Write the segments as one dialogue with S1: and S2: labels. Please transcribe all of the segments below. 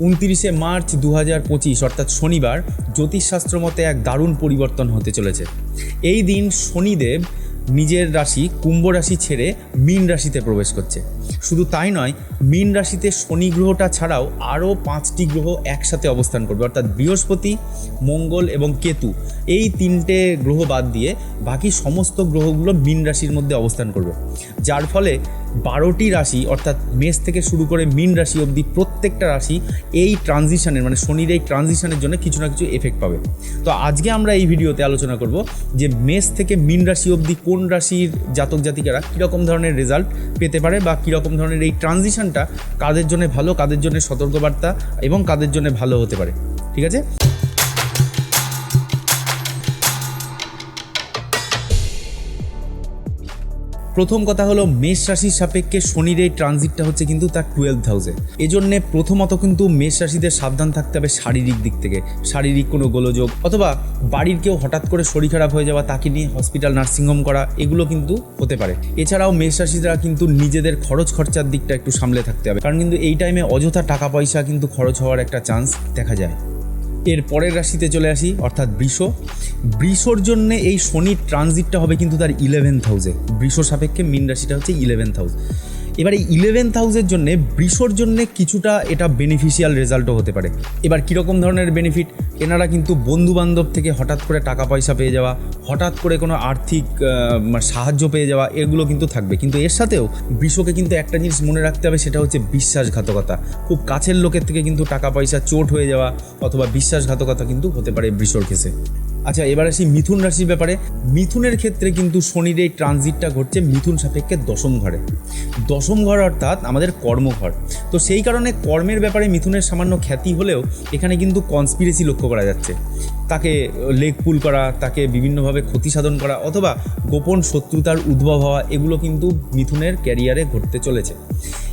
S1: উনতিরিশে March দু হাজার পঁচিশ, অর্থাৎ শনিবার, জ্যোতিষশাস্ত্র মতে এক দারুণ পরিবর্তন হতে চলেছে। এই দিন শনিদেব নিজের রাশি কুম্ভ রাশি ছেড়ে মীন রাশিতে প্রবেশ করছে। শুধু তাই নয়, মীন রাশিতে শনি গ্রহটা ছাড়াও আরও পাঁচটি গ্রহ একসাথে অবস্থান করবে, অর্থাৎ বৃহস্পতি, মঙ্গল এবং কেতু। এই তিনটে গ্রহ বাদ দিয়ে বাকি সমস্ত গ্রহগুলো মীন রাশির মধ্যে অবস্থান করবে। যার ফলে বারোটি রাশি, অর্থাৎ মেষ থেকে শুরু করে মিন রাশি অবধি প্রত্যেকটা রাশি এই ট্রানজিশনের মানে শনির এই ট্রানজিশনের জন্য কিছু না কিছু এফেক্ট পাবে। তো আজকে আমরা এই ভিডিওতে আলোচনা করব যে মেষ থেকে মিন রাশি অবধি কোন রাশির জাতক জাতিকারা কীরকম ধরনের রেজাল্ট পেতে পারে বা কীরকম ধরনের এই ট্রানজিশনটা কাদের জন্য ভালো, কাদের জন্য সতর্কবার্তা এবং কাদের জন্য ভালো হতে পারে। ঠিক আছে? প্রথম কথা হলো মেষ রাশির সাপেক্ষে শনির এই ট্রানজিটটা হচ্ছে কিন্তু তার টুয়েলভ হাউসে এজন্যে প্রথমত কিন্তু মেষ রাশিদের সাবধান থাকতে হবে শারীরিক দিক থেকে। শারীরিক কোনো গোলযোগ অথবা বাড়ির কেউ হঠাৎ করে শরীর খারাপ হয়ে যাওয়া, তাকে নিয়ে হসপিটাল নার্সিংহোম করা, এগুলো কিন্তু হতে পারে। এছাড়াও মেষ রাশিরা কিন্তু নিজেদের খরচ খরচার দিকটা একটু সামলে থাকতে হবে। কারণ কিন্তু এই টাইমে অযথা টাকা পয়সা কিন্তু খরচ হওয়ার একটা চান্স দেখা যায়। এর পরের রাশিতে চলে আসি, অর্থাৎ বৃষ। বৃষর জন্য এই শনির ট্রানজিটটা হবে কিন্তু তার ইলেভেন্থ হাউসে বৃষ সাপেক্ষে মিন রাশিটা হচ্ছে ইলেভেন্থ হাউস এবার এই ইলেভেন্থ হাউসের জন্য বৃষর জন্য কিছুটা এটা বেনিফিশিয়াল রেজাল্টও হতে পারে। এবার কীরকম ধরনের বেনিফিট এনারা কিন্তু বন্ধু বান্ধব থেকে হঠাৎ করে টাকা পয়সা পেয়ে যাওয়া, হঠাৎ করে কোনো আর্থিক মানে সাহায্য পেয়ে যাওয়া, এগুলো কিন্তু থাকবে। কিন্তু এর সাথেও বৃষকে কিন্তু একটা জিনিস মনে রাখতে হবে, সেটা হচ্ছে বিশ্বাসঘাতকতা। খুব কাছের লোকের থেকে কিন্তু টাকা পয়সা চোট হয়ে যাওয়া অথবা বিশ্বাসঘাতকতা কিন্তু হতে পারে বৃষর কেসে। আচ্ছা এবার আসি মিথুন রাশির ব্যাপারে। মিথুনের ক্ষেত্রে কিন্তু শনির এই ট্রানজিটটা ঘটছে মিথুন সাপেক্ষে দশম ঘরে। দশম ঘর অর্থাৎ আমাদের কর্মঘর। তো সেই কারণে কর্মের ব্যাপারে মিথুনের সামান্য খ্যাতি হলেও এখানে কিন্তু কনস্পিরেসি লক্ষ্য করা যাচ্ছে। তাকে লেগ পুল করা, তাকে বিভিন্নভাবে ক্ষতি সাধন করা অথবা গোপন শত্রুতার উদ্ভব হওয়া, এগুলো কিন্তু মিথুনের ক্যারিয়ারে ঘটতে চলেছে।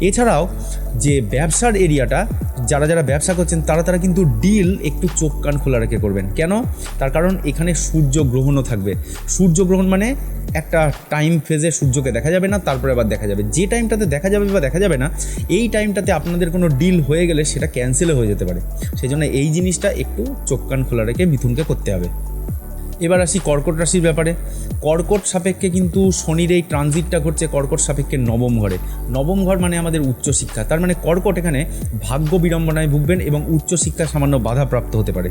S1: এছাড়াও যে ব্যবসার এরিয়াটা, যারা যারা ব্যবসা করছেন, তারা তারা কিন্তু ডিল একটু চোখ কান খোলা রেখে করবেন। কেন? তার কারণ এখানে সূর্য গ্রহণও থাকবে। সূর্যগ্রহণ মানে একটা টাইম ফেজে সূর্যকে দেখা যাবে না, তারপরে আবার দেখা যাবে। যে টাইমটাতে দেখা যাবে বা দেখা যাবে না, এই টাইমটাতে আপনাদের কোনো ডিল হয়ে গেলে সেটা ক্যান্সেলও হয়ে যেতে পারে। সেই জন্য এই জিনিসটা একটু চোখ কান খোলা রেখে মিথুনকে করতে হবে। এবার আসি কর্কট রাশির ব্যাপারে। কর্কট সাপেক্ষে কিন্তু শনির এই ট্রানজিটটা ঘটছে কর্কট সাপেক্ষে নবম ঘরে। নবম ঘর মানে আমাদের উচ্চশিক্ষা তার মানে কর্কট এখানে ভাগ্য বিড়ম্বনায় ভুগবেন এবং উচ্চশিক্ষা সামান্য বাধাপ্রাপ্ত হতে পারে।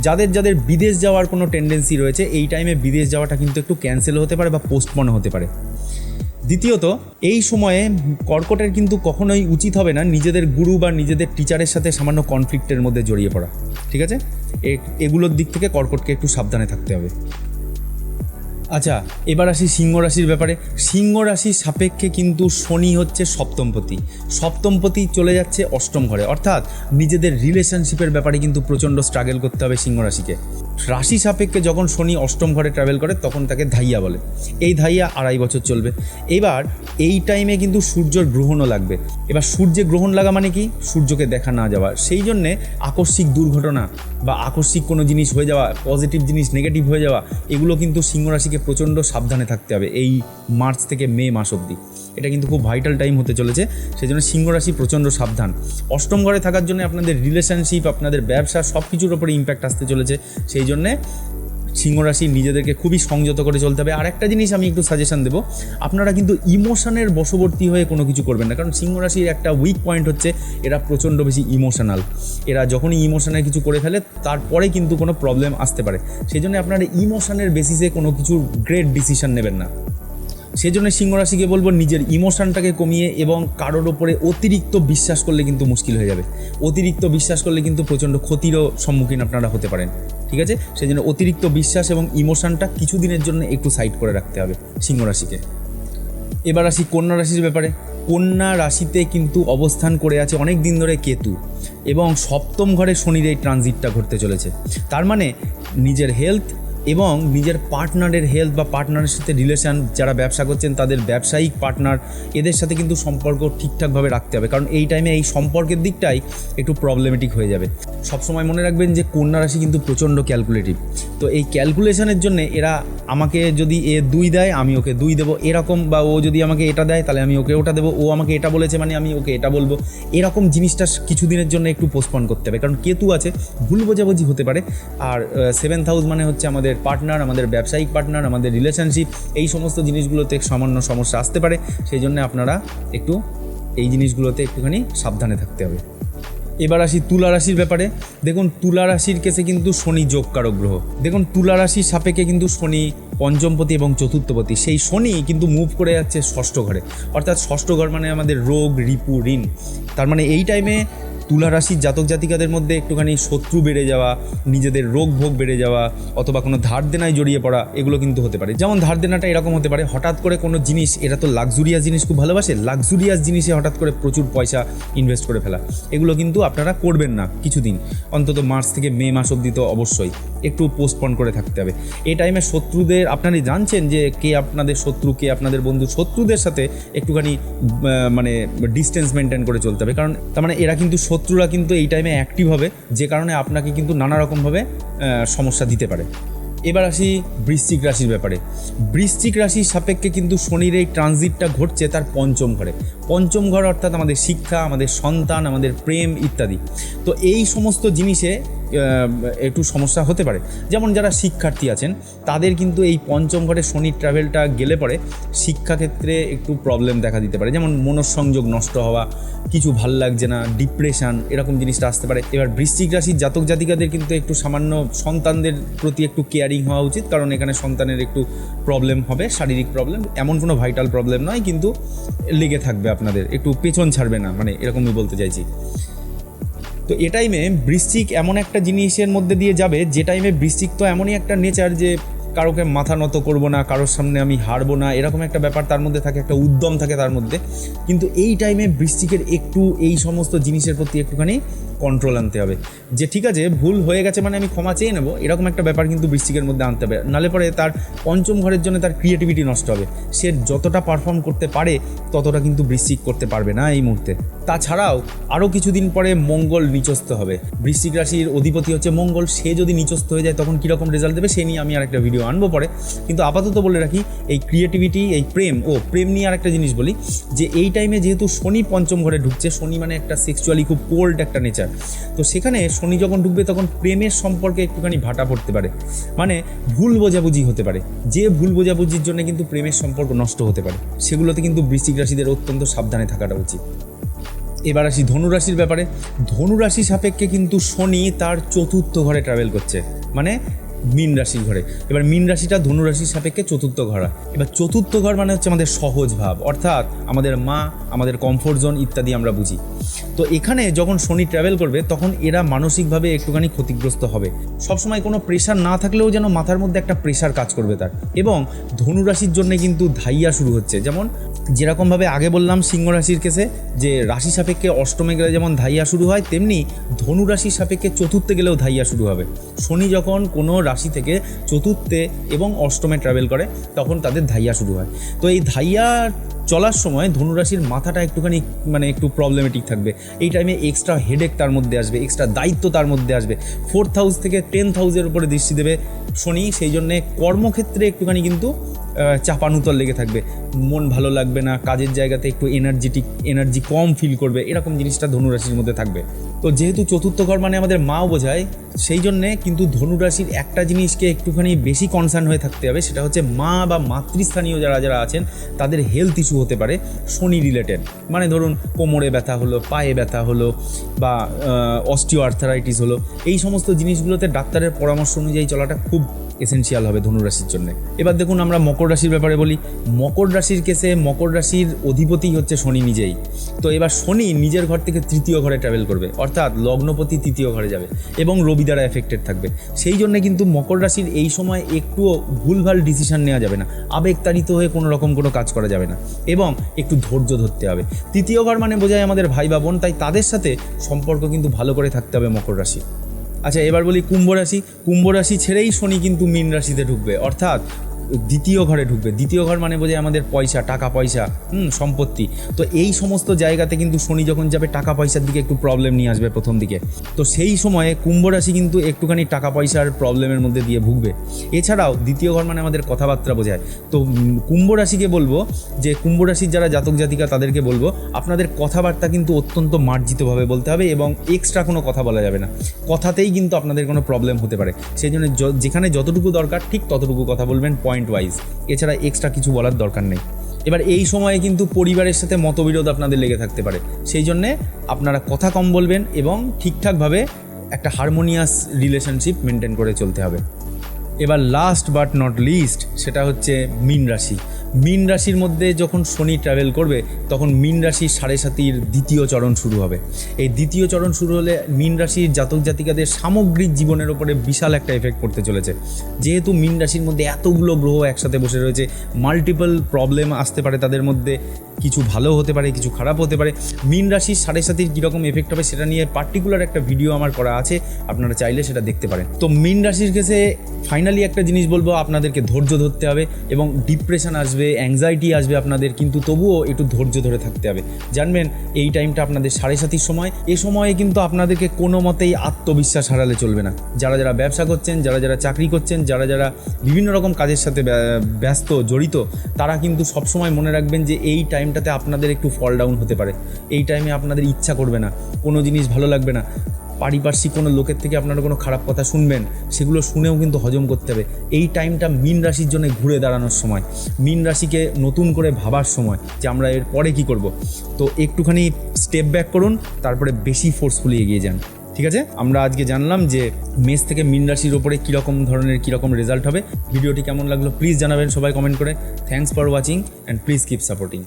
S1: যাদের যাদের বিদেশ যাওয়ার কোনো টেন্ডেন্সি রয়েছে, এই টাইমে বিদেশ যাওয়াটা কিন্তু একটু ক্যান্সেল হতে পারে বা পোস্টপন হতে পারে। দ্বিতীয়ত, এই সময়ে কর্কটের কিন্তু কখনোই উচিত হবে না নিজেদের গুরু বা নিজেদের টিচারের সাথে সামান্য কনফ্লিক্টের মধ্যে জড়িয়ে পড়া। ঠিক আছে? এগুলোর দিক থেকে কর্কটকে একটু সাবধানে থাকতে হবে। আচ্ছা এবার আসি সিংহ রাশির ব্যাপারে। সিংহ রাশির সাপেক্ষে কিন্তু শনি হচ্ছে সপ্তমপতি। সপ্তমপতি চলে যাচ্ছে অষ্টম ঘরে। অর্থাৎ নিজেদের রিলেশনশিপের ব্যাপারে কিন্তু প্রচণ্ড স্ট্রাগল করতে হবে সিংহ রাশিকে। রাশি সাপেক্ষে যখন শনি অষ্টম ঘরে ট্রাভেল করে, তখন তাকে ধাইয়া বলে। এই ধাইয়া আড়াই বছর চলবে। এবার এই টাইমে কিন্তু সূর্যর গ্রহণও লাগবে। এবার সূর্যে গ্রহণ লাগা মানে কি? সূর্যকে দেখা না যাওয়া। সেই জন্যে আকস্মিক দুর্ঘটনা বা আকস্মিক কোনো জিনিস হয়ে যাওয়া পজিটিভ জিনিস নেগেটিভ হয়ে যাওয়া, এগুলো কিন্তু সিংহ রাশিকে প্রচণ্ড সাবধানে থাকতে হবে এই মার্চ থেকে মে মাস অবধি। এটা কিন্তু খুব ভাইটাল টাইম হতে চলেছে সেই জন্য সিংহ রাশি প্রচণ্ড সাবধান। অষ্টম ঘরে থাকার জন্য আপনাদের রিলেশনশিপ আপনাদের ব্যবসা সব কিছুর ওপরে ইম্প্যাক্ট আসতে চলেছে সেই জন্যে সিংহ রাশি নিজেদেরকে খুবই সংযত করে চলতে হবে। আর একটা জিনিস আমি একটু সাজেশন দেবো, আপনারা কিন্তু ইমোশনের বশবর্তী হয়ে কোনো কিছু করবেন না, কারণ সিংহ রাশির একটা উইক পয়েন্ট হচ্ছে এরা প্রচণ্ড বেশি ইমোশনাল এরা যখনই ইমোশনে কিছু করে ফেলে, তারপরে কিন্তু কোনো প্রবলেম আসতে পারে। সেই জন্য আপনারা ইমোশনের বেসিসে কোনো কিছু গ্রেট ডিসিশন নেবেন না। সেই জন্য সিংহ রাশিকে বলব, নিজের ইমোশনটাকে কমিয়ে এবং কারোর ওপরে অতিরিক্ত বিশ্বাস করলে কিন্তু মুশকিল হয়ে যাবে। অতিরিক্ত বিশ্বাস করলে কিন্তু প্রচণ্ড ক্ষতিরও সম্মুখীন আপনারা হতে পারেন। ঠিক আছে? সেই জন্য অতিরিক্ত বিশ্বাস এবং ইমোশনটা কিছুদিনের জন্য একটু সাইড করে রাখতে হবে সিংহ রাশিকে। এবার আসি কন্যা রাশির ব্যাপারে। কন্যা রাশিতে কিন্তু অবস্থান করে আছে অনেক দিন ধরে কেতু এবং সপ্তম ঘরে শনির এই ট্রানজিটটা ঘটতে চলেছে। তার মানে নিজের হেলথ এবং নিজের পার্টনারের হেলথ বা পার্টনারের সাথে রিলেশান যারা ব্যবসা করছেন, তাদের ব্যবসায়িক পার্টনার এদের সাথে কিন্তু সম্পর্ক ঠিকঠাকভাবে রাখতে হবে। কারণ এই টাইমে এই সম্পর্কের দিকটাই একটু প্রবলেমেটিক হয়ে যাবে। সবসময় মনে রাখবেন যে কন্যা রাশি কিন্তু প্রচণ্ড ক্যালকুলেটিভ তো এই ক্যালকুলেশনের জন্য এরা আমাকে যদি এ দুই দেয়, আমি ওকে দুই দেবো। এরকম বা ও যদি আমাকে এটা দেয়, তাহলে আমি ওকে ওটা দেবো। ও আমাকে এটা বলেছে মানে আমি ওকে এটা বলব। এরকম জিনিসটা কিছুদিনের জন্য একটু পোস্টপন করতে হবে। কারণ কেতু আছে, ভুল বোঝাবুঝি হতে পারে। আর সেভেন্থ হাউস মানে হচ্ছে আমাদের পার্টনার আমাদের ব্যবসায়িক পার্টনার আমাদের রিলেশনশিপ এই সমস্ত জিনিসগুলোতে সামান্য সমস্যা আসতে পারে। সেই জন্য আপনারা একটু এই জিনিসগুলোতে একটুখানি সাবধানে থাকতে হবে। এবার আসি তুলা রাশির ব্যাপারে। দেখুন, তুলা রাশির কেসে কিন্তু শনি যোগকারক গ্রহ। দেখুন, তুলা রাশির সাপেক্ষে কিন্তু শনি পঞ্চমপতি এবং চতুর্থপতি। সেই শনি কিন্তু মুভ করে যাচ্ছে ষষ্ঠ ঘরে। অর্থাৎ ষষ্ঠ ঘর মানে আমাদের রোগ, রিপু, ঋণ। তার মানে এই টাইমে তুলা রাশির জাতক জাতিকাদের মধ্যে একটুখানি শত্রু বেড়ে যাওয়া, নিজেদের রোগ ভোগ বেড়ে যাওয়া, অথবা কোনো ধার দেনায় জড়িয়ে পড়া, এগুলো কিন্তু হতে পারে। যেমন ধার দেনাটা এরকম হতে পারে, হঠাৎ করে কোনো জিনিস, এরা তো লাক্সুরিয়াস জিনিস খুব ভালোবাসে লাক্সুরিয়াস জিনিসে হঠাৎ করে প্রচুর পয়সা ইনভেস্ট করে ফেলা। এগুলো কিন্তু আপনারা করবেন না কিছুদিন। অন্তত মার্চ থেকে মে মাস অবধি তো অবশ্যই। একটু পোস্টপন করে থাকতে হবে। এই টাইমে শত্রুদের আপনারা জানছেন যে কে আপনাদের শত্রু, কে আপনাদের বন্ধু, শত্রুদের সাথে একটুখানি মানে ডিস্টেন্স মেনটেন করে চলতে হবে। কারণ তার মানে এরা কিন্তু শত্রুরা কিন্তু এই টাইমে অ্যাক্টিভ হবে, যে কারণে আপনাকে কিন্তু নানা রকমভাবে সমস্যা দিতে পারে। এবার আসি বৃশ্চিক রাশির ব্যাপারে। বৃশ্চিক রাশির সাপেক্ষে কিন্তু শনির এই ট্রানজিটটা ঘটছে তার পঞ্চম ঘরে। পঞ্চম ঘর অর্থাৎ আমাদের শিক্ষা, আমাদের সন্তান, আমাদের প্রেম ইত্যাদি। তো এই সমস্ত জিনিসে একটু সমস্যা হতে পারে। যেমন যারা শিক্ষার্থী আছেন, তাদের কিন্তু এই পঞ্চম ঘরে শনির ট্রাভেলটা গেলে পরে শিক্ষাক্ষেত্রে একটু প্রবলেম দেখা দিতে পারে। যেমন মনঃসংযোগ নষ্ট হওয়া, কিছু ভালো লাগছে না ডিপ্রেশন এরকম জিনিসটা আসতে পারে। এবার বৃশ্চিক রাশির জাতক জাতিকাদের কিন্তু একটু সামান্য সন্তানদের প্রতি একটু কেয়ারিং হওয়া উচিত, কারণ এখানে সন্তানের একটু প্রবলেম হবে, শারীরিক প্রবলেম এমন কোনো ভাইটাল প্রবলেম নয়, কিন্তু লেগে থাকবে আপনাদের, একটু পেছন ছাড়বে না মানে এরকমই বলতে চাইছি। তো এ টাইমে বৃশ্চিক এমন একটা জিনিসের মধ্যে দিয়ে যাবে, যে টাইমে বৃশ্চিক তো এমনই একটা নেচার যে কারোকে মাথা নত করব না, কারোর সামনে আমি হারবো না, এরকম একটা ব্যাপার তার মধ্যে থাকে, একটা উদ্যম থাকে তার মধ্যে। কিন্তু এই টাইমে বৃশ্চিকের একটু এই সমস্ত জিনিসের প্রতি একটুখানি কন্ট্রোল আনতে হবে। যে ঠিক আছে, ভুল হয়ে গেছে মানে আমি ক্ষমা চেয়ে নেব, এরকম একটা ব্যাপার কিন্তু বৃশ্চিকের মধ্যে আনতে হবে। নালে পরে তার পঞ্চম ঘরের জন্য তার ক্রিয়েটিভিটি নষ্ট হবে। সে যতটা পারফর্ম করতে পারে, ততটা কিন্তু বৃশ্চিক করতে পারবে না এই মুহূর্তে। তাছাড়াও আরও কিছুদিন পরে মঙ্গল নিচস্থ হবে। বৃশ্চিক রাশির অধিপতি হচ্ছে মঙ্গল, সে যদি নিচস্থ হয়ে যায় তখন কীরকম রেজাল্ট দেবে সে নিয়ে আমি আরেকটা ভিডিও আনব পরে। কিন্তু আপাতত বলে রাখি, এই ক্রিয়েটিভিটি এই প্রেম, ও প্রেম নিয়ে আরেকটা জিনিস বলি, যে এই টাইমে যেহেতু শনি পঞ্চম ঘরে ঢুকছে, শনি মানে একটা সেক্সুয়ালি খুব কোল্ড একটা নেচার তো সেখানে শনি যখন ঢুকবে তখন প্রেমের সম্পর্কে একটুখানি ভাটা পড়তে পারে। মানে ভুল বোঝাবুঝি হতে পারে। যে ভুল বোঝাবুঝির জন্য কিন্তু প্রেমের সম্পর্ক নষ্ট হতে পারে। সেগুলোতে কিন্তু বৃশ্চিক রাশিদের অত্যন্ত সাবধানে থাকাটা উচিত। এবার আসি ধনুরাশির ব্যাপারে। ধনুরাশি সাপেক্ষে কিন্তু শনি তার চতুর্থ ঘরে ট্রাভেল করছে। মানে মীন রাশির ঘরে। এবার মীন রাশিটা ধনুরাশির সাপেক্ষে চতুর্থ ঘরা। এবার চতুর্থ ঘর মানে হচ্ছে আমাদের সহজ ভাব, অর্থাৎ আমাদের মা, আমাদের কমফোর্ট জোন ইত্যাদি আমরা বুঝি। তো এখানে যখন শনি ট্রাভেল করবে, তখন এরা মানসিকভাবে একটুখানি ক্ষতিগ্রস্ত হবে। সবসময় কোনো প্রেশার না থাকলেও যেন মাথার মধ্যে একটা প্রেশার কাজ করবে তার। এবং ধনুরাশির জন্য কিন্তু ধাইয়া শুরু হচ্ছে। যেমন যেরকমভাবে আগে বললাম সিংহ রাশির কেসে, যে রাশি সাপেক্ষে অষ্টমে গেলে যেমন ধাইয়া শুরু হয়, তেমনি ধনু রাশির সাপেক্ষে চতুর্থে গেলেও ধাইয়া শুরু হবে। শনি যখন কোনো রাশি থেকে চতুর্থে এবং অষ্টমে ট্রাভেল করে, তখন তাদের ধাইয়া শুরু হয়। তো এই ধাইয়া চলার সময় ধনুরাশির মাথাটা একটুখানি মানে একটু প্রবলেমেটিক থাকবে। এই টাইমে এক্সট্রা হেডেক তার মধ্যে আসবে এক্সট্রা দায়িত্ব তার মধ্যে আসবে। ফোর্থ হাউস থেকে টেন্থ হাউসের উপরে দৃষ্টি দেবে শনি, সেই জন্যে কর্মক্ষেত্রে একটুখানি কিন্তু চাপানুতর লেগে থাকবে। মন ভালো লাগবে না, কাজের জায়গাতে একটু এনার্জেটিক এনার্জি কম ফিল করবে, এরকম জিনিসটা ধনুরাশির মধ্যে থাকবে। তো যেহেতু চতুর্থ ঘর মানে আমাদের মাও বোঝায়, সেই জন্যে কিন্তু ধনুরাশির একটা জিনিসকে একটুখানি বেশি কনসার্ন হয়ে থাকতে হবে, সেটা হচ্ছে মা বা মাতৃস্থানীয় যারা যারা আছেন, তাদের হেলথ ইস্যু হতে পারে শনি রিলেটেড মানে ধরুন কোমরে ব্যথা হলো, পায়ে ব্যথা হলো, বা অস্টিও আর্থারাইটিস হলো, এই সমস্ত জিনিসগুলোতে ডাক্তারের পরামর্শ অনুযায়ী চলাটা খুব এসেনশিয়াল হবে ধনুরাশির জন্য। এবার দেখুন আমরা মকর রাশির ব্যাপারে বলি। মকর রাশির কেসে মকর রাশির অধিপতি হচ্ছে শনি নিজেই। তো এবার শনি নিজের ঘর থেকে তৃতীয় ঘরে ট্রাভেল করবে। অর্থাৎ লগ্নপতি তৃতীয় ঘরে যাবে এবং রবি দ্বারা এফেক্টেড থাকবে। সেই জন্য কিন্তু মকর রাশির এই সময় একটুও ভুলভাল ডিসিশন নেওয়া যাবে না। আবেগতাড়িত হয়ে কোনো রকম কোনো কাজ করা যাবে না এবং একটু ধৈর্য ধরতে হবে। তৃতীয় ঘর মানে বোঝায় আমাদের ভাই বা বোন, তাই তাদের সাথে সম্পর্ক কিন্তু ভালো করে থাকতে হবে মকর রাশি আচ্ছা এবার বলি কুম্ভ রাশি। কুম্ভ রাশি ছেড়েই শনি কিন্তু মীন রাশিতে ঢুকবে অর্থাৎ দ্বিতীয় ঘরে ঢুকবে। দ্বিতীয় ঘর মানে বোঝায় আমাদের পয়সা, টাকা পয়সা, হুম, সম্পত্তি। তো এই সমস্ত জায়গাতে কিন্তু শনি যখন যাবে, টাকা পয়সার দিকে একটু প্রবলেম নিয়ে আসবে প্রথম দিকে। তো সেই সময়ে কুম্ভ রাশি কিন্তু একটুখানি টাকা পয়সার প্রবলেমের মধ্যে দিয়ে ভুগবে। এছাড়াও দ্বিতীয় ঘর মানে আমাদের কথাবার্তা বোঝায়। তো কুম্ভ রাশিকে বলব যে, কুম্ভ রাশির যারা জাতক জাতিকা তাদেরকে বলব, আপনাদের কথাবার্তা কিন্তু অত্যন্ত মার্জিতভাবে বলতে হবে এবং এক্সট্রা কোনো কথা বলা যাবে না। কথাতেই কিন্তু আপনাদের কোনো প্রবলেম হতে পারে। সেই জন্য যেখানে যতটুকু দরকার, ঠিক ততটুকু কথা বলবেন পয়েন্ট ওয়াইজ এছাড়া এক্সট্রা কিছু বলার দরকার নেই। এবার এই সময়ে কিন্তু পরিবারের সাথে মতবিরোধ আপনাদের লেগে থাকতে পারে। সেই জন্যে আপনারা কথা কম বলবেন এবং ঠিকঠাকভাবে একটা হারমোনিয়াস রিলেশনশিপ মেনটেন করে চলতে হবে। এবার লাস্ট বাট নট লিস্ট সেটা হচ্ছে মীন রাশি। মীন রাশির মধ্যে যখন শনি ট্রাভেল করবে, তখন মীন রাশির সাড়ে সাতির দ্বিতীয় চরণ শুরু হবে। এই দ্বিতীয় চরণ শুরু হলে মীন রাশির জাতক জাতিকাদের সামগ্রিক জীবনের ওপরে বিশাল একটা এফেক্ট করতে চলেছে। যেহেতু মীন রাশির মধ্যে এতগুলো গ্রহ একসাথে বসে রয়েছে মাল্টিপল প্রবলেম আসতে পারে তাদের মধ্যে, কিছু ভালো হতে পারে, কিছু খারাপ হতে পারে, মীন রাশির সাড়ে সাতির কীরকম এফেক্ট হবে সেটা নিয়ে পার্টিকুলার একটা ভিডিও আমার করা আছে, আপনারা চাইলে সেটা দেখতে পারেন। তো মীন রাশির কেসে ফাইনালি একটা জিনিস বলব, আপনাদেরকে ধৈর্য ধরতে হবে এবং ডিপ্রেশন আসবে। অ্যাংজাইটি আসবে আপনাদের, কিন্তু তবুও একটু ধৈর্য ধরে থাকতে হবে। জানবেন, এই টাইমটা আপনাদের সাড়ে সাতির সময়, এ সময়ে কিন্তু আপনাদেরকে কোনো মতেই আত্মবিশ্বাস হারালে চলবে না। যারা যারা ব্যবসা করছেন, যারা যারা চাকরি করছেন, যারা যারা বিভিন্ন রকম কাজের সাথে ব্যা- ব্যস্ত, জড়িত, তারা কিন্তু সবসময় মনে রাখবেন যে এই টাইমটাতে আপনাদের একটু ফল ডাউন হতে পারে। এই টাইমে আপনাদের ইচ্ছা করবে না, কোনো জিনিস ভালো লাগবে না। পারিপার্শ্বিক কোনো লোকের থেকে আপনারা কোনো খারাপ কথা শুনবেন, সেগুলো শুনেও কিন্তু হজম করতে হবে। এই টাইমটা মিন রাশির জন্য ঘুরে দাঁড়ানোর সময়, মিন রাশিকে নতুন করে ভাবার সময় যে আমরা এর পরে কী করব। তো একটুখানি স্টেপ ব্যাক করুন, তারপরে বেশি ফোর্সফুলি এগিয়ে যান। ঠিক আছে? আমরা আজকে জানলাম যে মেষ থেকে মিন রাশির ওপরে কীরকম ধরনের, কীরকম রেজাল্ট হবে। ভিডিওটি কেমন লাগল প্লিজ জানাবেন সবাই কমেন্ট করে। Thanks for watching and please keep supporting